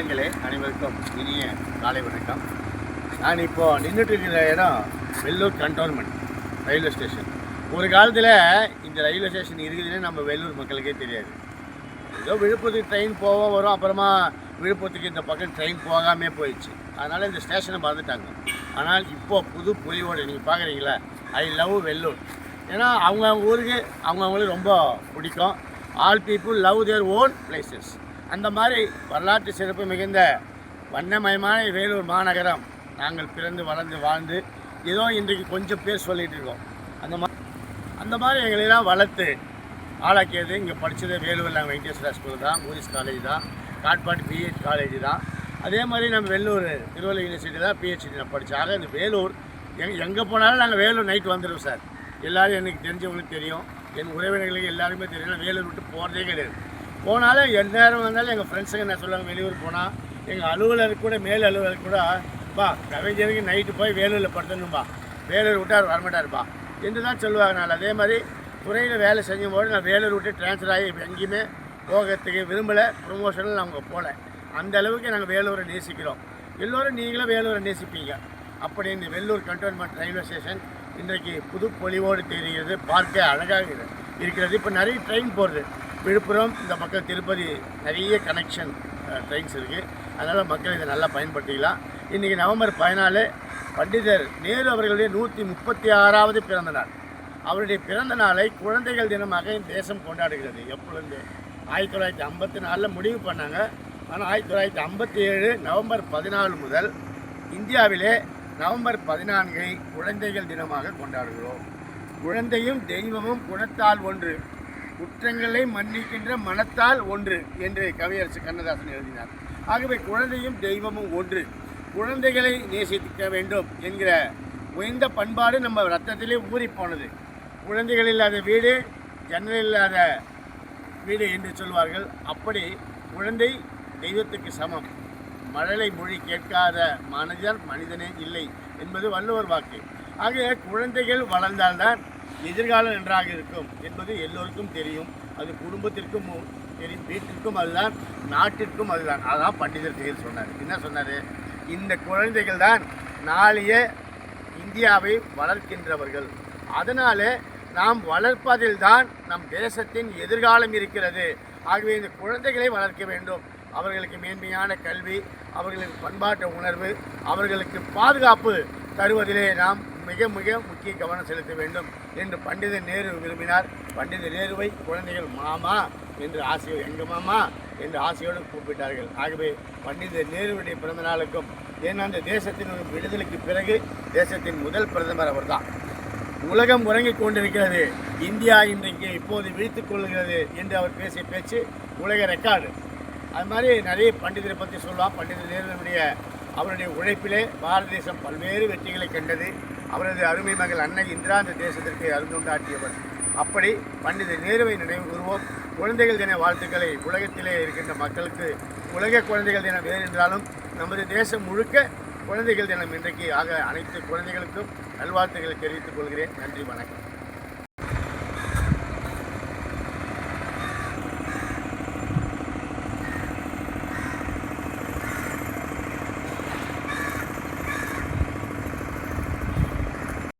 உள்ளங்களே அனைவருக்கும் இனிய காலை வணக்கம். நான் இப்போ நின்றுட்டு இருக்கிற இடம் வெள்ளூர் கண்டோன்மெண்ட் ரயில்வே ஸ்டேஷன். ஒரு காலத்தில் இந்த ரயில்வே ஸ்டேஷன் இருக்குதுன்னு நம்ம வெள்ளூர் மக்களுக்கே தெரியாது. ஏதோ விழுப்புரத்துக்கு ட்ரெயின் போவோம் வரும் அப்புறமா விழுப்புரத்துக்கு இந்த பக்கம் ட்ரெயின் போகாமே போயிடுச்சு. அதனால் இந்த ஸ்டேஷனை மறந்துட்டாங்க. ஆனால் இப்போ புது பொலிவோடு நீங்கள் பார்க்குறீங்களா ஐ லவ் வெள்ளூர். ஏன்னா அவங்க அவங்க ஊருக்கு அவங்கவுங்களுக்கு ரொம்ப பிடிக்கும். All people love their own places அந்த மாதிரி வரலாற்று சிறப்பு மிகுந்த வண்ணமயமான வேலூர் மாநகரம் நாங்கள் பிறந்து வளர்ந்து வாழ்ந்து ஏதோ இன்றைக்கு கொஞ்சம் பேர் சொல்லிகிட்டு இருக்கோம். அந்த மாதிரி அந்த மாதிரி எங்களெல்லாம் வளர்த்து ஆளாக்கியது இங்கே படித்தது வேலூர் நாங்கள் வெங்கடேஸ்வரா ஸ்கூல் தான் போலீஸ் காலேஜ் தான் காட்பாடி பிஹெச் காலேஜ் தான். அதே மாதிரி நம்ம வெள்ளூர் திருவள்ளூர் யூனிவர்சிட்டி தான் பிஹெச்டி நான் படித்தேன் ஆக இந்த வேலூர் எங் எங்கே போனாலும் நாங்கள் வேலூர் நைட் வந்துடுவோம் சார். எல்லோரும் எனக்கு தெரிஞ்சவங்களுக்கு தெரியும். என் உறவினர்களுக்கு எல்லாருமே தெரியும். வேலூர் விட்டு போகிறதே கிடையாது. போனாலும் எந்த நேரம் வந்தாலும் எங்கள் ஃப்ரெண்ட்ஸுங்க என்ன சொல்லுவாங்க வெளியூர் போனால் எங்கள் அலுவலருக்கு கூட மேல் அலுவலருக்கு கூட பா கவிஞருக்கு நைட்டு போய் வேலூரில் படுத்தணும்பா வேலூர் விட்டார் வரமாட்டார்ப்பா. என்று தான் சொல்லுவாங்க நான் அதே மாதிரி துறையில் வேலை செஞ்சும் போது நான் வேலூர் விட்டு ட்ரான்ஸ்ஃபர் ஆகி எங்கேயுமே போகிறதுக்கு விரும்பலை. ப்ரொமோஷனில் நாங்கள் போகல அந்த அளவுக்கு நாங்கள் வேலூரை நேசிக்கிறோம். எல்லோரும் நீங்களும் வேலூரை நேசிப்பீங்க. அப்படி இந்த வெள்ளூர் கண்டோன்மெண்ட் ரயில்வே ஸ்டேஷன் இன்றைக்கு புது பொலிவோடு தெரிகிறது பார்க்க அழகாக இருக்கிறது. இப்போ நிறைய ட்ரெயின் போகிறது விழுப்புரம் இந்த பக்கம் திருப்பதி நிறைய கனெக்ஷன் ட்ரெயின்ஸ் இருக்குது அதனால் மக்கள் இதை நல்லா பயன்படுத்திக்கலாம். இன்றைக்கி நவம்பர் பதினாலு பண்டிதர் நேரு அவர்களுடைய நூற்றி முப்பத்தி ஆறாவது பிறந்த நாள். அவருடைய பிறந்த நாளை குழந்தைகள் தினமாக இந்த தேசம் கொண்டாடுகிறது. எப்பொழுது? ஆயிரத்தி தொள்ளாயிரத்தி ஐம்பத்தி நாலில் முடிவு பண்ணாங்க. ஆனால் ஆயிரத்தி தொள்ளாயிரத்தி ஐம்பத்தி ஏழு நவம்பர் பதினாலு முதல் இந்தியாவிலே நவம்பர் பதினான்கை குழந்தைகள் தினமாக கொண்டாடுகிறோம். குழந்தையும் தெய்வமும் குணத்தால் ஒன்று. குற்றங்களை மன்னிக்கின்ற மனத்தால் ஒன்று என்று கவியரசு கண்ணதாசன் எழுதினார். ஆகவே குழந்தையும் தெய்வமும் ஒன்று. குழந்தைகளை நேசிக்க வேண்டும் என்கிற உயர்ந்த பண்பாடு நம்ம ரத்தத்திலே ஊறிப்போனது. குழந்தைகள் இல்லாத வீடு ஜன்னல் இல்லாத வீடு என்று சொல்வார்கள். அப்படி குழந்தை தெய்வத்துக்கு சமம். மழலை மொழி கேட்காத மனிதர் மனிதனே இல்லை என்பது வள்ளுவர் வாக்கு. ஆக குழந்தைகள் வளர்ந்தால்தான் எதிர்காலம் நன்றாக இருக்கும் என்பது எல்லோருக்கும் தெரியும். அது குடும்பத்திற்கும் தெரியும் வீட்டிற்கும் அதுதான் நாட்டிற்கும் அதுதான். அதான் பண்டிதர் செயல் சொன்னார். என்ன சொன்னார்? இந்த குழந்தைகள் தான் நாளைய இந்தியாவை வளர்க்கின்றவர்கள். அதனால் நாம் வளர்ப்பதில் தான் நம் தேசத்தின் எதிர்காலம் இருக்கிறது. ஆகவே இந்த குழந்தைகளை வளர்க்க வேண்டும். அவர்களுக்கு மேன்மையான கல்வி அவர்களுக்கு பண்பாட்டு உணர்வு அவர்களுக்கு பாதுகாப்பு தருவதிலே நாம் மிக மிக முக்கிய கவனம் செலுத்த வேண்டும் என்று பண்டித நேரு விரும்பினார். பண்டித நேருவை குழந்தைகள் மாமா என்று ஆசை எங்கள் மாமா என்று ஆசையோடு கூப்பிட்டார்கள். ஆகவே பண்டித நேருவுடைய பிறந்த நாளுக்கும் ஏன்னா அந்த தேசத்தின் விடுதலைக்கு பிறகு தேசத்தின் முதல் பிரதமர் அவர்தான். உலகம் உறங்கிக் கொண்டிருக்கிறது. இந்தியா இன்றைக்கு இப்போது விழித்துக் கொள்கிறது என்று அவர் பேசிய பேச்சு உலக ரெக்கார்டு. அது மாதிரி நிறைய பண்டிதரை பற்றி சொல்லலாம். பண்டித நேருடைய அவருடைய உழைப்பிலே பாரத தேசம் பல்வேறு வெற்றிகளை கண்டது. அவரது அருமை மகள் அன்னை இந்திரா இந்த தேசத்திற்கு அருந்துண்டாட்டியவர் அப்படி பண்டித நேருவை நினைவு கூறுவோம். குழந்தைகள் தின வாழ்த்துக்களை உலகத்திலே இருக்கின்ற மக்களுக்கு உலக குழந்தைகள் தினம் வேறு என்றாலும் நமது தேசம் முழுக்க குழந்தைகள் தினம் இன்றைக்கு ஆக அனைத்து குழந்தைகளுக்கும் நல்வாழ்த்துக்களை தெரிவித்துக் கொள்கிறேன். நன்றி வணக்கம்.